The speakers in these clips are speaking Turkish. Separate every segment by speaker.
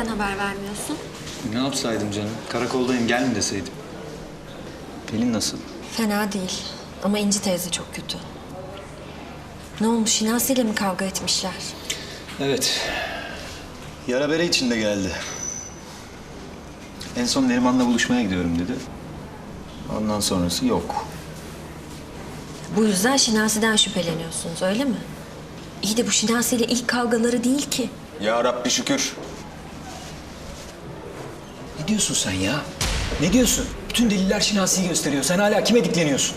Speaker 1: neden haber vermiyorsun?
Speaker 2: Ne yapsaydım canım? Karakoldayım gel mi deseydim? Pelin nasıl?
Speaker 1: Fena değil. Ama İnci teyze çok kötü. Ne olmuş? Şinasi ile mi kavga etmişler?
Speaker 2: Evet. Yara bere içinde geldi. En son Neriman'la buluşmaya gidiyorum dedi. Ondan sonrası yok.
Speaker 1: Bu yüzden Şinasi'den şüpheleniyorsunuz öyle mi? İyi de bu Şinasi ile ilk kavgaları değil ki.
Speaker 3: Ya Rabbi şükür.
Speaker 4: Diyorsun sen ya? Ne diyorsun? Bütün deliller Şinasi'yi gösteriyor. Sen hala kime dikleniyorsun?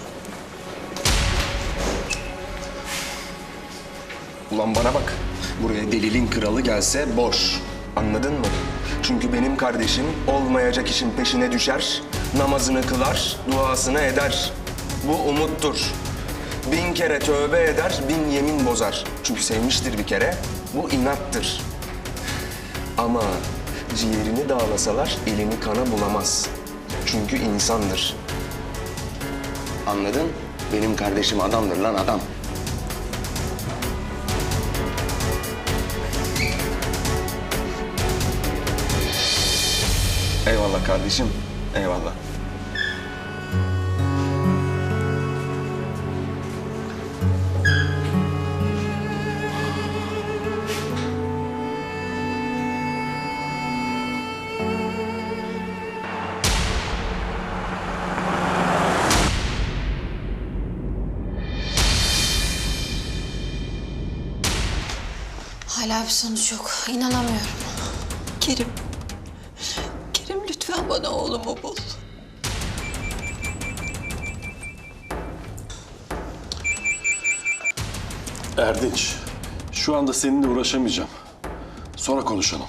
Speaker 3: Ulan bana bak. Buraya delilin kralı gelse boş. Anladın mı? Çünkü benim kardeşim olmayacak işin peşine düşer, namazını kılar, duasını eder. Bu umuttur. Bin kere tövbe eder, bin yemin bozar. Çünkü sevmiştir bir kere, bu inattır. Ama ciğerini dağlasalar elini kana bulamaz. Çünkü insandır. Anladın? Benim kardeşim adamdır lan adam. Eyvallah kardeşim, eyvallah.
Speaker 5: Hala bir sonuç yok. İnanamıyorum.
Speaker 6: Kerim. Kerim lütfen bana oğlumu bul.
Speaker 7: Erdinç, şu anda seninle uğraşamayacağım. Sonra konuşalım.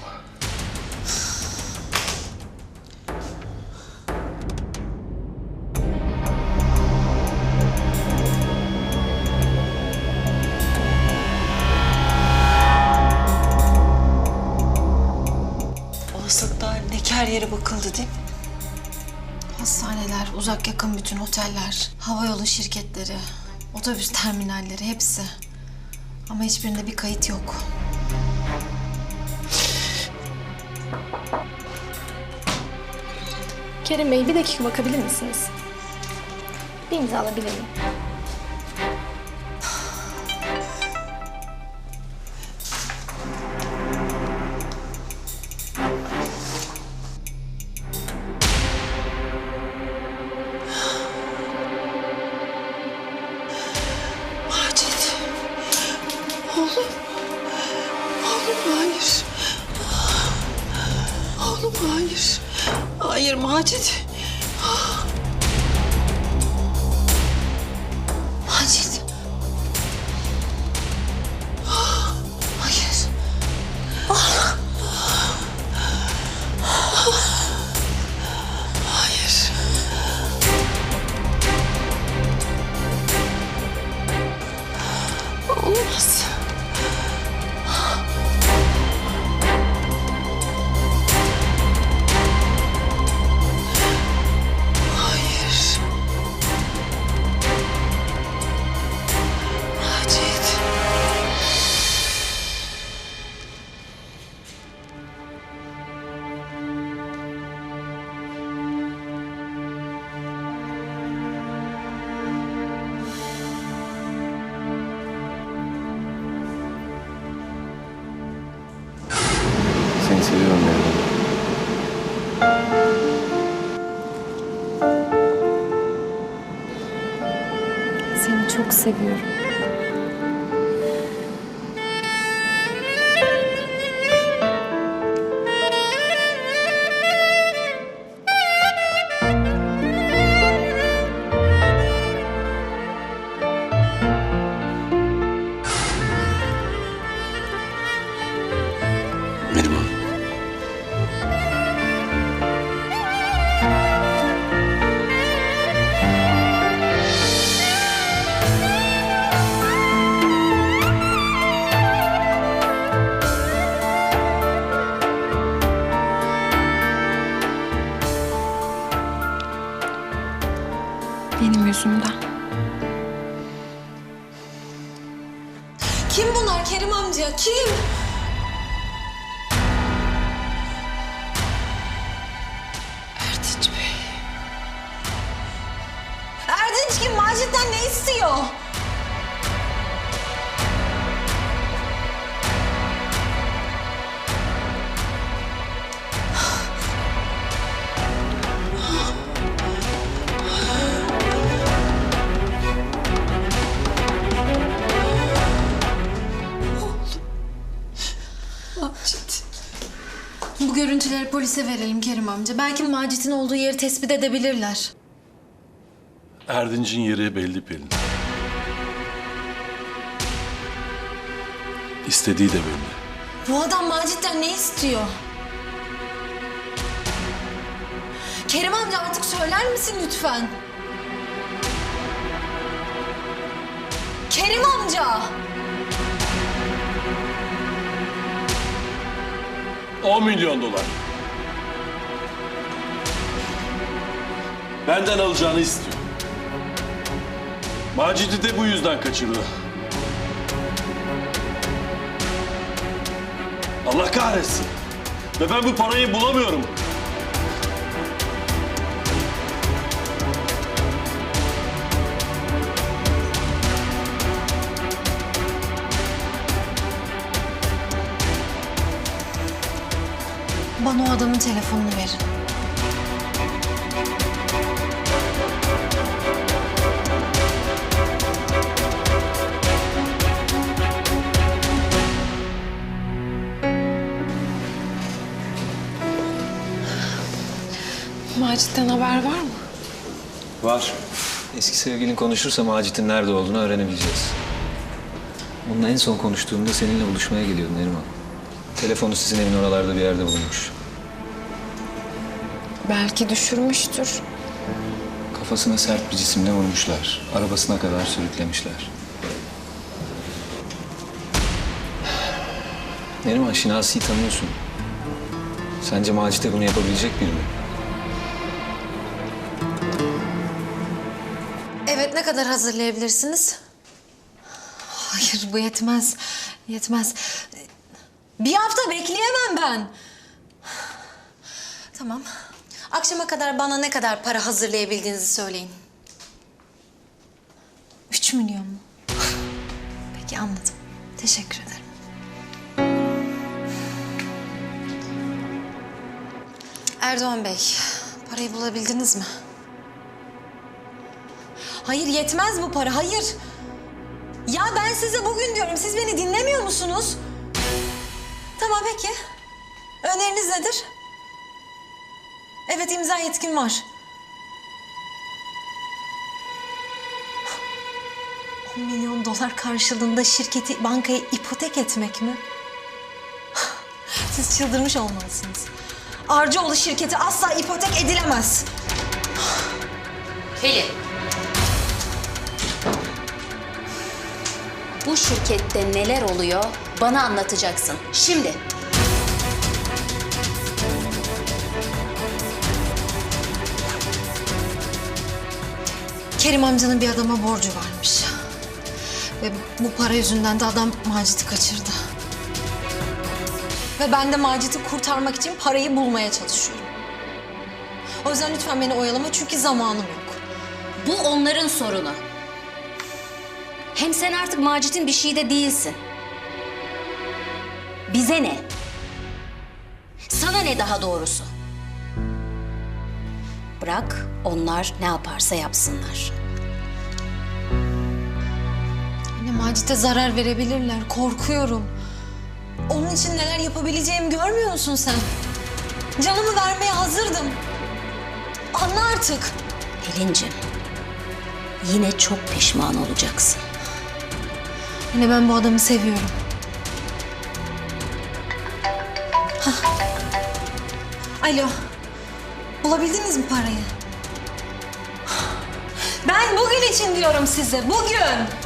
Speaker 6: Kar yere bakıldı değil mi?
Speaker 5: Hastaneler, uzak yakın bütün oteller, havayolu şirketleri, otobüs terminalleri hepsi. Ama hiçbirinde bir kayıt yok.
Speaker 8: Kerim Bey bir dakika bakabilir misiniz? Bir imza alabilir miyim?
Speaker 6: Oğlum. Oğlum hayır. Oğlum hayır. Hayır Macit. Çok seviyorum.
Speaker 3: yüzünden. Kim bunlar
Speaker 8: Kerim amca? Kim?
Speaker 3: Erdinç
Speaker 5: Bey. Erdinç
Speaker 6: kim? Macit'ten ne istiyor?
Speaker 5: Bu görüntüleri polise verelim Kerim amca. Belki Macit'in olduğu yeri tespit edebilirler.
Speaker 7: Erdinç'in yeri belli Pelin. İstediği de belli.
Speaker 5: Bu adam Macit'ten ne istiyor? Kerim amca artık söyler misin lütfen? Kerim amca!
Speaker 7: 10 milyon dolar. Benden alacağını istiyor. Macit'i de bu yüzden kaçırdı. Allah kahretsin. Ve ben bu parayı bulamıyorum.
Speaker 5: Adamın telefonunu verin.
Speaker 6: Macit'ten haber var mı?
Speaker 4: Var. Eski sevgilin konuşursa Macit'in nerede olduğunu öğrenebileceğiz. Onunla en son konuştuğumda seninle buluşmaya geliyordu Neriman. Telefonu sizin evin oralarda bir yerde bulunmuş.
Speaker 6: Belki düşürmüştür.
Speaker 4: Kafasına sert bir cisimle vurmuşlar. Arabasına kadar sürüklemişler. Neriman Şinasi'yi tanıyorsun. Sence Macit'e bunu yapabilecek biri mi?
Speaker 5: Evet ne kadar hazırlayabilirsiniz? Hayır bu yetmez. Yetmez. Bir hafta bekleyemem ben. Tamam. Akşama kadar bana ne kadar para hazırlayabildiğinizi söyleyin. Üç milyon mu? Peki anladım. Teşekkür ederim. Erdoğan Bey, parayı bulabildiniz mi? Hayır yetmez bu para, hayır. Ya ben size bugün diyorum, siz beni dinlemiyor musunuz? Tamam peki. Öneriniz nedir? Evet imza yetkim var. 10 milyon dolar karşılığında şirketi bankaya ipotek etmek mi? Siz çıldırmış olmalısınız. Arcıoğlu şirketi asla ipotek edilemez.
Speaker 9: Pelin. Bu şirkette neler oluyor bana anlatacaksın. Şimdi.
Speaker 5: Kerim amcanın bir adama borcu varmış. Ve bu para yüzünden de adam Macit'i kaçırdı. Ve ben de Macit'i kurtarmak için parayı bulmaya çalışıyorum. O yüzden lütfen beni oyalama çünkü zamanım yok.
Speaker 9: Bu onların sorunu. Hem sen artık Macit'in bir şeyi de değilsin. Bize ne? Sana ne daha doğrusu? Bırak onlar ne yaparsa yapsınlar.
Speaker 5: Anne Macit'e zarar verebilirler. Korkuyorum. Onun için neler yapabileceğimi görmüyor musun sen? Canımı vermeye hazırdım. Anla artık.
Speaker 9: Pelin'cim, yine çok pişman olacaksın.
Speaker 5: Anne ben bu adamı seviyorum. Hah. Alo. Bulabildiniz mi parayı? Ben bugün için diyorum size. Bugün.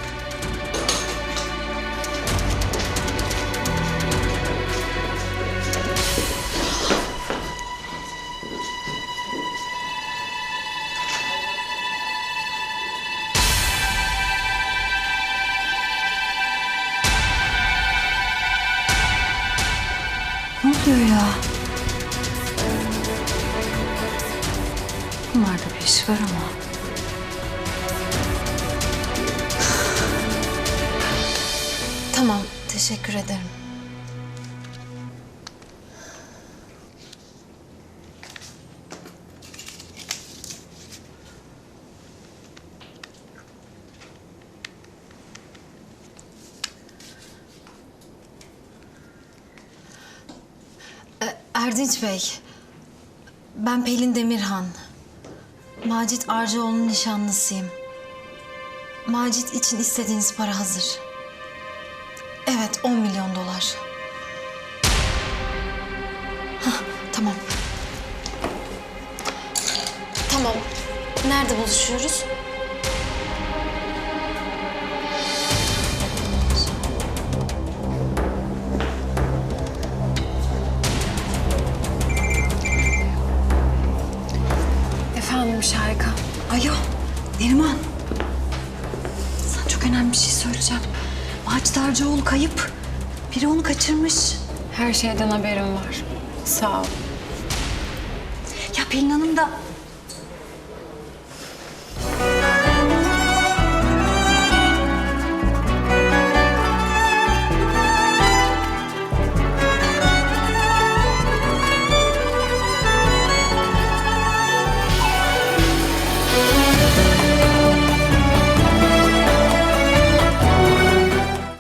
Speaker 5: Erdinç Bey, ben Pelin Demirhan. Macit Arcıoğlu'nun nişanlısıyım. Macit için istediğiniz para hazır. Evet, 10 milyon dolar. Hah, tamam. Tamam. Nerede buluşuyoruz?
Speaker 10: Macit Arcıoğlu kayıp. Biri onu kaçırmış.
Speaker 6: Her şeyden haberim var. Sağ ol.
Speaker 10: Ya Pelin Hanım da